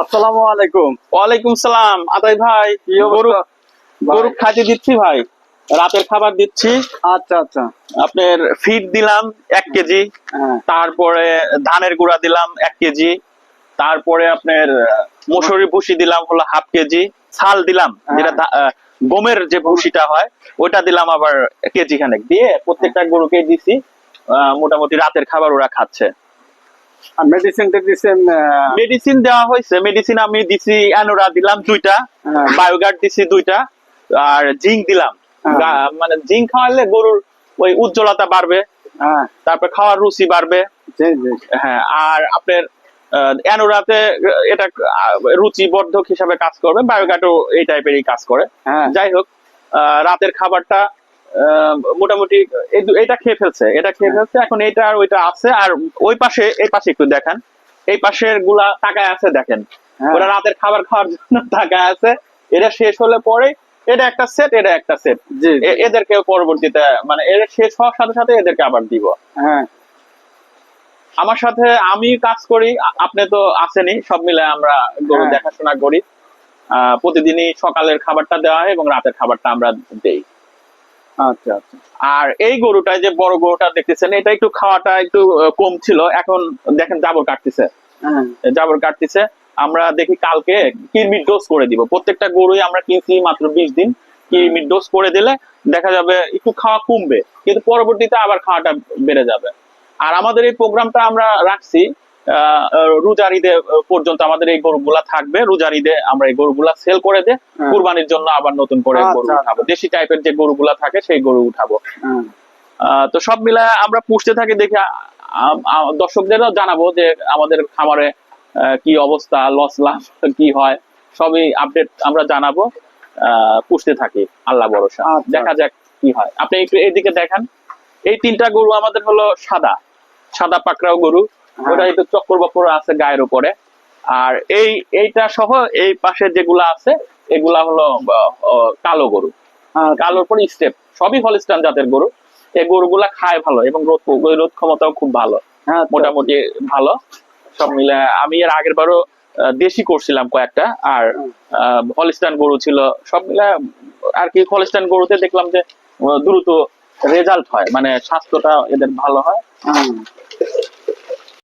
আসসালামু আলাইকুম। ওয়ালাইকুম সালাম। আদাই ভাই গরু দিচ্ছি ভাই। রাতের খাবার দিচ্ছি। আচ্ছা আচ্ছা। আপনার ফিড দিলাম এক কেজি। হ্যাঁ। তারপরে ধানের গুঁড়া দিলাম এক কেজি। তারপরে আপনার মসুরি ভুসি দিলাম হলো হাফ কেজি। ছাল দিলাম যেটা গমের যে ভুসিটা হয় ওটা দিলাম আবার কেজি খানেক দিয়ে প্রত্যেকটা গরুকে দিছি। মোটামুটি রাতের খাবার ওরা খাচ্ছে। মেডিসিনটা মেডিসিন দেওয়া হয়েছে। মেডিসিন আমি দিছি অ্যানোরা দিলাম দুইটা হ্যাঁ। বায়োগার্ড দিছি দুইটা আর জিঙ্ক দিলাম। হ্যাঁ। মানে জিঙ্ক খাওয়ালে গরুর ওই উজ্জ্বলতা বাড়বে হ্যাঁ। তারপর খাওয়ার রুচি বাড়বে। হ্যাঁ আর আপনার অ্যানোরাতে এটা আহ, রুচিবর্ধক হিসাবে কাজ করবে। বায়োগার্ডও এই টাইপেরই কাজ করে। হ্যাঁ। যাই হোক রাতের খাবারটা মোটামুটি এটা খেয়ে ফেলছে এটা খেয়ে ফেলছে। এখন এটা আর ওইটা আছে আর ওই পাশে এই পাশে একটু দেখেন। এই পাশেরগুলা টাকায় আছে দেখেন। হ্যাঁ। ওরা রাতের খাবার খাওয়ার জন্য টাকায় আছে। এটা শেষ হলে পরে এটা একটা সেট এটা একটা সেট। এদেরকে পরবর্তীতে মানে এর শেষ হওয়ার সাথে সাথে এদেরকে আবার দিব। হ্যাঁ। আমার সাথে আমি কাজ করি আপনি তো আসেনি সব মিলে আমরা গরু হ্যাঁ। দেখাশোনা করি। প্রতিদিনই সকালের খাবারটা দেওয়া হয় এবং রাতের খাবারটা আমরা দেই। আচ্ছা আচ্ছা। আর এই গরুটা যে বড় গরুটা দেখতেছেন এটা একটু খাওয়াটা একটু কম ছিল। এখন দেখেন জাবর কাটতেছে। হ্যাঁ। জাবর কাটতেছে। আমরা দেখি কালকে কিরমির ডোজ করে দিব। প্রত্যেকটা গরুই আমরা কিনছি মাত্র বিশ দিন কিরমির ডোজ করে দিলে দেখা যাবে একটু খাওয়া কমবে। কিন্তু পরবর্তীতে আবার খাওয়াটা বেড়ে যাবে। আর আমাদের এই প্রোগ্রামটা আমরা রাখছি রোজার ঈদে পর্যন্ত আমাদের এই গরুগুলা থাকবে। রোজার ঈদে আমরা এই গরুগুলা সেল করে দিয়ে হ্যাঁ। কুরবানির জন্য আবার নতুন করে গরু আচ্ছা, উঠাবো। দেশি টাইপের যে গরুগুলা থাকে সেই গরু উঠাবো। হ্যাঁ। তো সব মিলে আমরা পুষতে থাকি দেখে দর্শকদেরও জানাব যে আমাদের খামারে কি অবস্থা লস লাভ কি হয় সবই আপডেট আমরা জানাব। আহ, পুষতে থাকি। আল্লাহ ভরসা। আচ্ছা। দেখা যাক কি হয়। আপনি একটু এইদিকে দেখেন। এই তিনটা গরু আমাদের হলো সাদা। সাদা পাকড়াও গরু। ওটা একটু চক্কর বক্কর আছে গায়ের উপরে। আর এই এইটা সহ এই পাশে যেগুলা আছে এগুলা হলো কালো গরু। আচ্ছা। কালোর পর স্টেপ সবই হলিস্টান জাতের গরু। এই গরুগুলা খায় ভালো এবং রোদ ওই রোদ ক্ষমতাও খুব ভালো। হ্যাঁ মোটামুটি ভালো। সব মিলে আমি এর আগের বারও দেশি করছিলাম কয়েকটা। আর হলিস্টান গরু ছিল সব মিলে আর কি হলিস্টান গরুতে দেখলাম যে দ্রুত রেজাল্ট হয়। মানে স্বাস্থ্যটা এদের ভালো হ্যাঁ।